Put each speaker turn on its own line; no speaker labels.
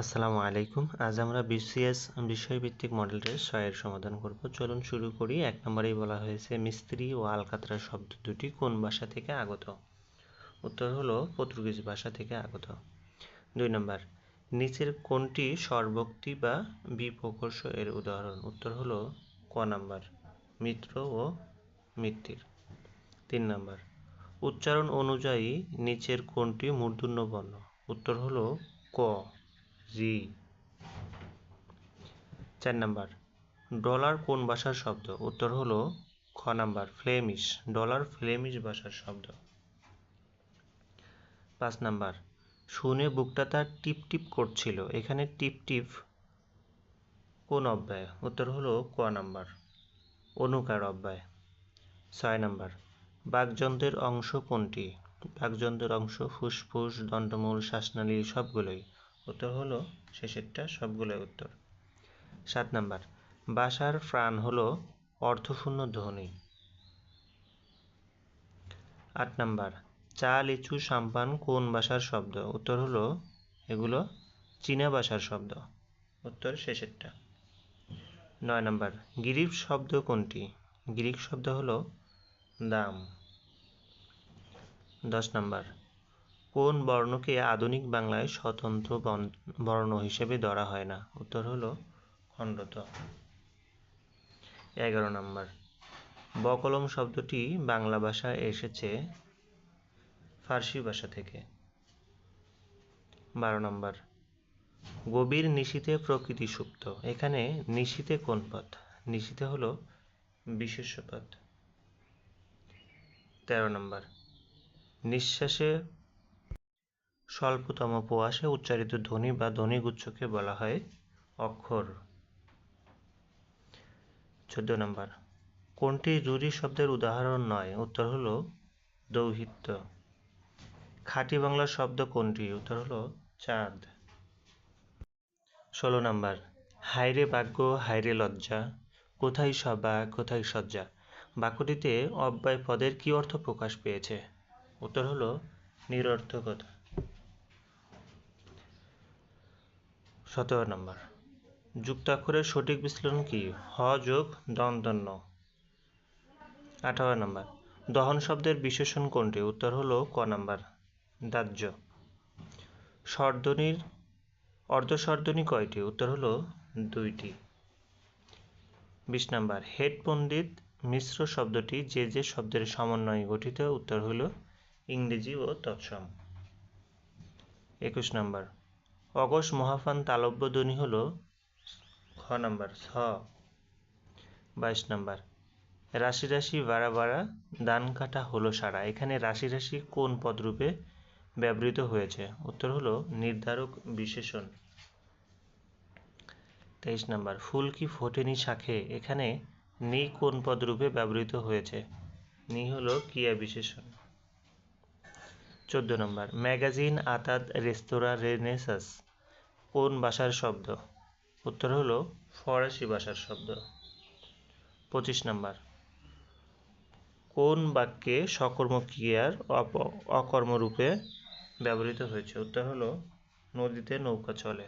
আসসালামু আলাইকুম। আজ আমরা বিসিএস বিষয়ভিত্তিক মডেল টেস্ট সমাধান করব। চলুন শুরু করি। এক নম্বরেই বলা হয়েছে, মিস্ত্রি ও আলকাতরা শব্দ দুটি কোন ভাষা থেকে আগত? উত্তর হলো, পর্তুগিজ ভাষা থেকে আগত। দুই নম্বর, নিচের কোনটি সর্বক্তি বা বিপ্রকর্ষ এর উদাহরণ? উত্তর হলো, ক নাম্বার, মিত্র ও মিত্তির। তিন নম্বর, উচ্চারণ অনুযায়ী নিচের কোনটি মূর্ধন্য বর্ণ উত্তর হলো, ক। জি। চার নাম্বার, ডলার কোন ভাষার শব্দ? উত্তর হলো খ নাম্বার, ফ্লেমিশ, ডলার ফ্লেমিশ ভাষার শব্দ। পাঁচ নাম্বার, শুনে বুকটা তার টিপ টিপ করছিল। এখানে টিপ টিপ কোন অব্যয়? উত্তর হলো ক নাম্বার, অনুকার অব্যয়। ছয় নাম্বার, বাকযন্ত্রের অংশ কোনটি? বাকযন্ত্রের অংশ ফুসফুস, দণ্ডমূল, শ্বাসনালী, সবগুলোই। উত্তর হলো, শেষেরটা সবগুলোই উত্তর। সাত নাম্বার, বাসার প্রাণ হলো অর্থশূন্য ধ্বনি আট নাম্বার, চা, লিচু, সাম্পান কোন ভাষার শব্দ? উত্তর হলো, এগুলো চীনা ভাষার শব্দ। উত্তর শেষেরটা। নয় নাম্বার গিরিফ শব্দ কোনটি? গ্রিক শব্দ হলো দাম। দশ নাম্বার কোন বর্ণকে আধুনিক বাংলায় স্বতন্ত্র বর্ণ হিসেবে ধরা হয় না? উত্তর হলো খণ্ডত। এগারো নম্বর। বকলম শব্দটি বাংলা ভাষায় এসেছে ফার্সি ভাষা থেকে। বারো নম্বর। গভীর নিশীতে প্রকৃতি সুপ্ত। এখানে নিশীতে কোন পথ? নিশীতে হলো বিশেষ্য পথ। তেরো নম্বর। নিঃশ্বাসে স্বল্পতম প্রয়াসে উচ্চারিত ধ্বনি বা ধ্বনিগুচ্ছকে বলা হয় অক্ষর। চোদ্দ নম্বর। কোনটি রুরি শব্দের উদাহরণ নয়? উত্তর হলো দৌহিত্য। খাঁটি বাংলা শব্দ কোনটি? উত্তর হলো চাঁদ। ষোলো নম্বর। হাইরে ভাগ্য হাইরে লজ্জা। কোথায় সবা কোথায় সজ্জা বাক্যটিতে অব্যয় পদের কি অর্থ প্রকাশ পেয়েছে? উত্তর হলো নিরর্থকতা। সতেরো নম্বর। যুক্তাক্ষরের সঠিক বিশ্লেষণ কি? হ যোগ দন্তন্য আঠারো নম্বর। দহন শব্দের বিশেষণ কোনটি? উত্তর হলো ক নাম্বার। দাহ্য। স্বরধ্বনির অর্ধস্বরধ্বনি কয়টি? উত্তর হলো দুইটি। বিশ নাম্বার। হেড পণ্ডিত মিশ্র শব্দটি যে যে শব্দের সমন্বয়ে গঠিত, উত্তর হল ইংরেজি ও তৎসম। একুশ নাম্বার। অগস মহাফান তালব্য ধ্বনি হল খ নাম্বার ছ বাইশ নাম্বার। রাশি রাশি বাড়া বাড়া দান কাটা হলো সারা। এখানে রাশি রাশি কোন পদরূপে ব্যবহৃত হয়েছে? উত্তর হলো নির্ধারক বিশেষণ। তেইশ নাম্বার, ফুল কি ফোটেনি শাখে? এখানে নি কোন পদরূপে ব্যবহৃত হয়েছে? নি হলো ক্রিয়া বিশেষণ। চোদ্দ নম্বর, ম্যাগাজিন আতাদ রেস্তোরাঁ রেনেসাস। কোন ভাষার শব্দ? উত্তর হলো ফরাসি ভাষার শব্দ। পঁচিশ নম্বর। কোন বাক্যে সকর্ম ক্রিয়ার অকর্মরূপে ব্যবহৃত হয়েছে? উত্তর হলো নদীতে নৌকা চলে।